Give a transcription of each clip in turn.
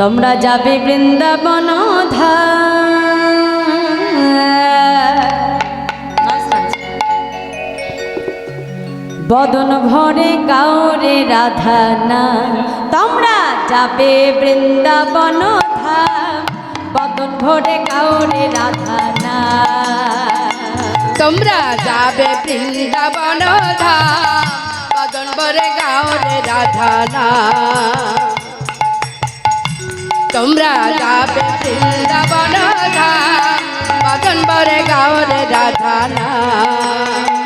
তোমরা যাবে বৃন্দাবন বদন ভরে গাওরে রাধা না। তোমরা যাবে বৃন্দাবন বদন ভরে কাউরে রাধা না। তোমরা যাবে বৃন্দাবন ধাম। বদন বরে গাওরে রাধানা তোমরা যাবে বৃন্দাবন ধাম বদন বরে গাওরে রাধে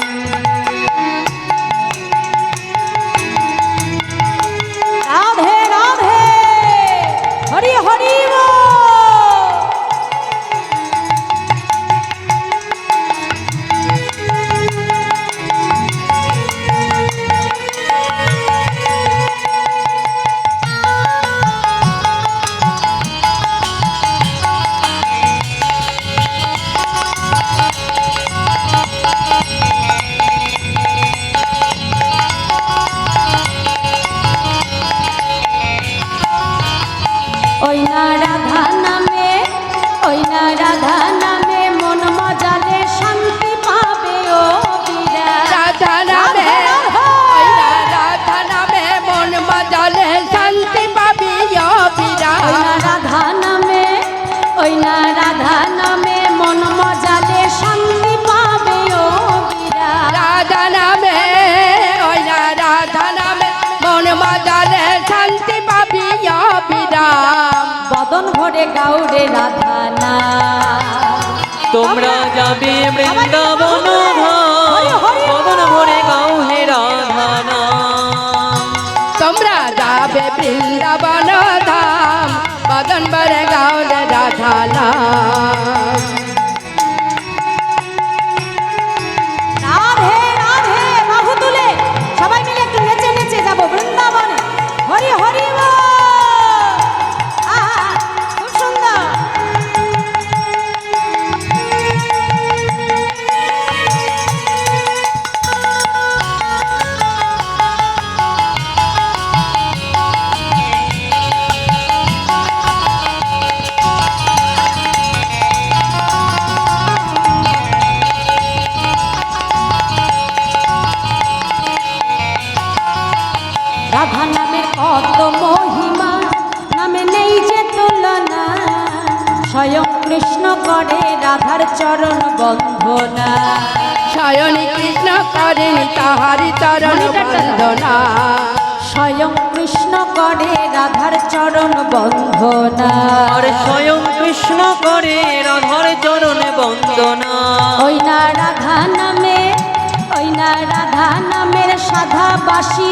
ভরে গাউরে রাধানা তোমরা যাবে বৃন্দাবন মদন ভরে গাও হে রাধানা তোমরা যাবে বৃন্দাবন ধাম বদন ভরে গাউরে রাধা নাম রাধা নামের কত মহিমা নামে নেই যে তুলনা। স্বয়ং কৃষ্ণ করে রাধার চরণ বন্ধনা। শয়নী কৃষ্ণ করেনি তাহারি চরণ বন্দনা স্বয়ং কৃষ্ণ করে রাধার চরণ বন্ধনা। আর স্বয়ং কৃষ্ণ করে রাধার চরণে বন্দনা ওই না রাধা নামে ওই না রাধা নামের সাধা বাসি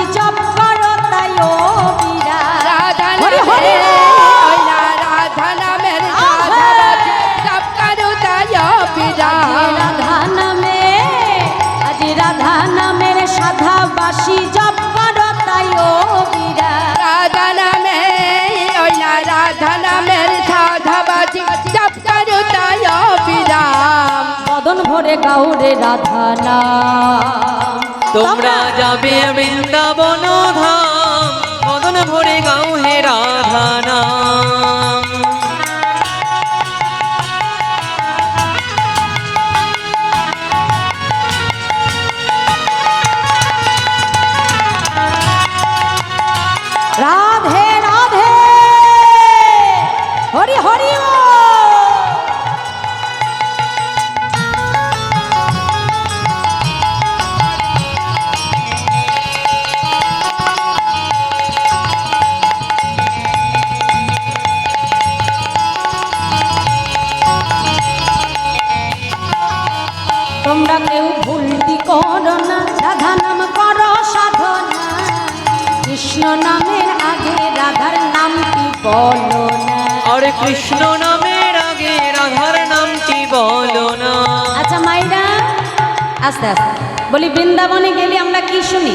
ভরে গাউরে রাধা নাম তোমরা যাবে বৃন্দাবন ধাম বলো না। আর কৃষ্ণ নামের আগে রাধার নামটি বলো না। আচ্ছা মাইরা আস্তে আস্তে। বলি বৃন্দাবনে গেলে আমরা কি শুনি?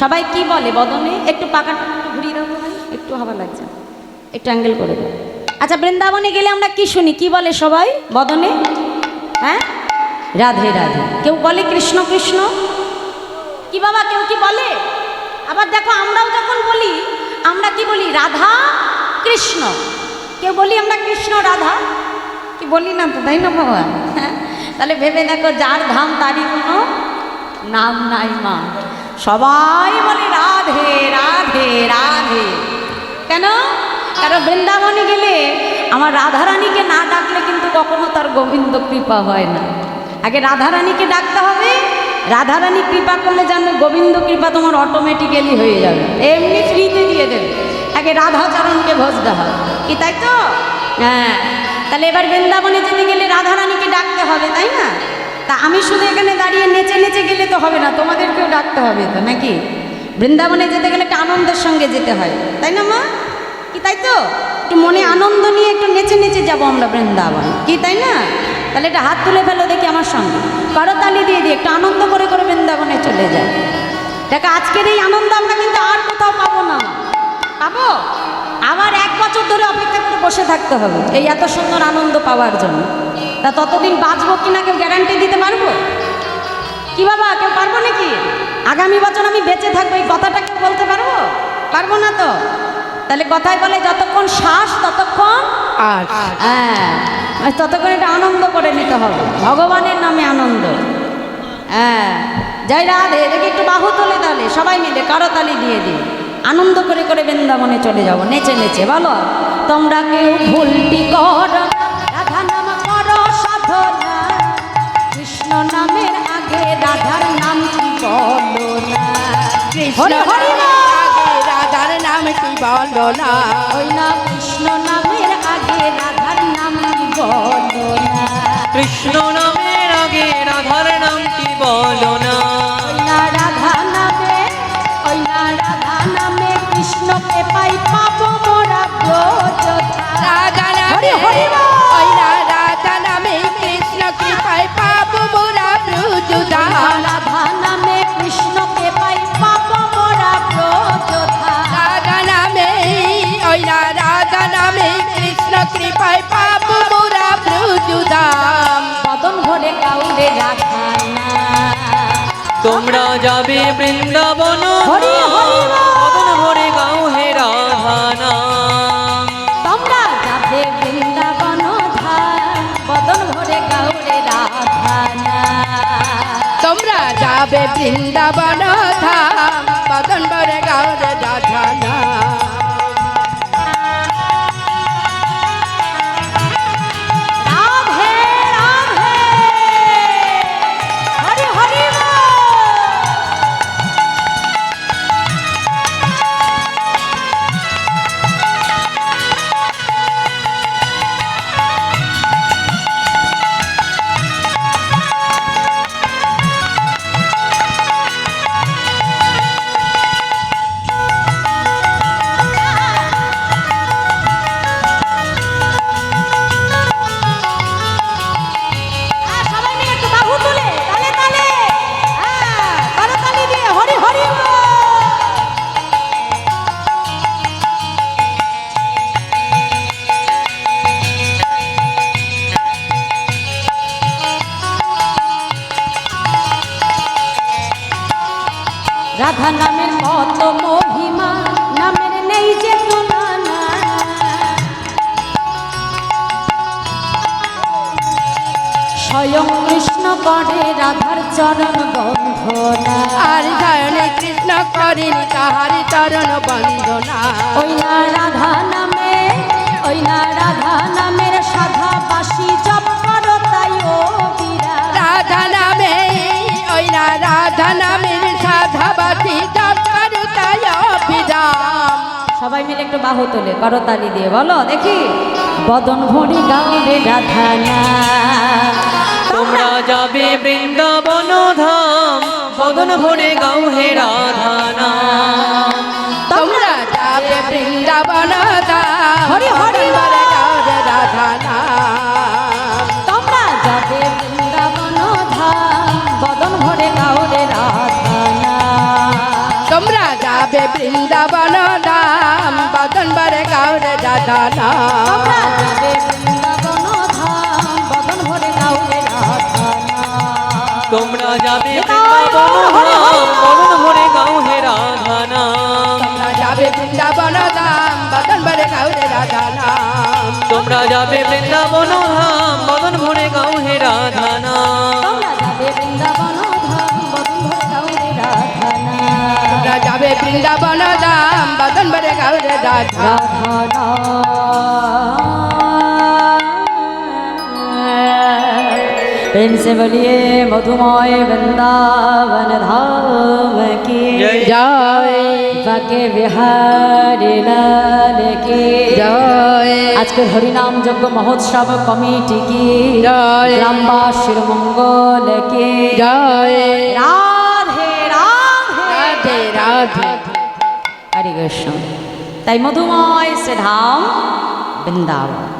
সবাই কি বলে বদনে? একটু পাকা ঘুরিয়ে ভাই একটু হাওয়া লাগছে। একটু অ্যাঙ্গেল করে দাও। আচ্ছা বৃন্দাবনে গেলে আমরা কি শুনি? কি বলে সবাই? বদনে? হ্যাঁ? রাধে রাধে। কেউ বলে কৃষ্ণ কৃষ্ণ? কি বাবা কেউ কি বলে? আবার দেখো আমরাও যখন বলি আমরা কি বলি? রাধা কৃষ্ণ। কেউ বলি, আমরা কৃষ্ণ, রাধা? কি বলি না তো, তাই না বাবা হ্যাঁ? তাহলে ভেবে দেখো, যার ধাম তারই কোনো নাম নাই মা। সবাই বলে, রাধে রাধে রাধে। কেন? কারণ বৃন্দাবনে গেলে আমার রাধারানীকে না ডাকলে কিন্তু কখনো তার গোবিন্দ কৃপা হয় না। আগে রাধারানীকে ডাকতে হবে। রাধারানী কৃপা করলে জানবে গোবিন্দ কৃপা তোমার অটোমেটিক্যালি হয়ে যাবে। এমনি ফ্রিতে দিয়ে দেবে। আগে রাধাচরণকে ভজতে হবে কি তাই তো? হ্যাঁ। তাহলে এবার বৃন্দাবনে যেতে গেলে রাধারানীকে ডাকতে হবে, তাই না? তা আমি শুধু এখানে দাঁড়িয়ে নেচে নেচে গেলে তো হবে না, তোমাদেরকেও ডাকতে হবে তো, নাকি? বৃন্দাবনে যেতে গেলে একটা আনন্দের সঙ্গে যেতে হয়, তাই না মা? কি তাই তো? একটু মনে আনন্দ নিয়ে একটু নেচে নেচে যাব আমরা বৃন্দাবন, কি তাই না? তাহলে এটা হাত তুলে ফেলো দেখি আমার সঙ্গে। করতালি দিয়ে দিয়ে, একটু আনন্দ করে করে বৃন্দাবনে চলে যায় দেখো, আজকের এই আনন্দ আমরা কিন্তু আর কোথাও পাবো না পাবো? আবার এক বছর ধরে অপেক্ষা করে বসে থাকতে হবে। এই এত সুন্দর আনন্দ পাওয়ার জন্য। তা ততদিন বাঁচবো কিনা কেউ গ্যারান্টি দিতে পারব? কি বাবা কেউ পারব নাকি? আগামী বছর আমি বেঁচে থাকব এই কথাটা কেউ বলতে পারব? পারব না তো। তাহলে কথায় বলে যতক্ষণ শ্বাস ততক্ষণ আর। হ্যাঁ ততক্ষণ এটা আনন্দ করে নিতে হবে। ভগবানের নামে আনন্দ। হ্যাঁ জয় রাধে দেখি একটু বাহু তোলে তাহলে সবাই মিলে করতালি দিয়ে দিই। আনন্দ করে করে বৃন্দাবনে চলে যাব। নেচে নেচে বলো। তোমরা কেউ ভুলটি কর রাধা নাম করো সাধনা। কৃষ্ণ নামের আগে রাধার নাম কি বলো না? কৃষ্ণ রাধার নাম কি বলো না? ওই না কৃষ্ণ নামের আগে রাধার নাম কি বলো না? কৃষ্ণ নামের আগে রাধার নামটি বলো না? হরি নামে হরি বল। ওই না রাধা নামে কৃষ্ণ কৃপায় পাবো মোরা ব্রজদা রাধা নামে কৃষ্ণকে পাই পাবো মোরা ব্রজধা রাধা নামে ওই না রাধা নামে কৃষ্ণ কৃপায় পাবো মোরা ব্রজদাম বদন ভরে কাউরে রাধা না তোমরা যাবে বৃন্দাবন। হরি যাবে বৃন্দাবন থা বদন বরে গাওরে রাধা নাম স্বয়ং কৃষ্ণ করে রাধার চরণ বন্ধনা। আর জয়নে কৃষ্ণ করিনি তাহার চরণ বন্দনা। ওই না রাধা নামে ওই না রাধা নামের সাধা বাসি জপ করো তাই ও রাধা নামে ওই না রাধা নামের সাধাবাসী দরকার অভিরাম সবাই মিলে একটু বাহু তোলে করতালি দিয়ে বলো দেখি। বদন ভরি গাও রে রাধা না তোমরা যাবে বৃন্দাবন ধাম বদন ভরে গাও হে রাধা নাম। তোমরা যাবে বৃন্দাবন ধাম হরি হরি যাবে নিতাই বৃন্দাবন ধাম মদন ভরে গাও হে রাধা নাম। তোমরা যাবে বৃন্দাবন ধাম বদন বরে গাওরে রাধা রাধা নাম তোমরা যাবে বৃন্দাবন ধাম বদন ভরে গাও হে রাধা নাম তোমরা যাবে বৃন্দাবন ধাম বদন ভরে গাও রে রাধা নাম। प्रेम से बोलिए मधुमय वृंदावन धाम की जय। জয় বাকে বিহারি লাল কি জয় আজকের হরিনাম যজ্ঞ মহোৎসব কমিটি কি জয়। গ্রামবাসীর মঙ্গল কি জয় রাধে রাধে রাধে রাধে হরে কৃষ্ণ তাই মধুময় সে ধাম বৃন্দাবন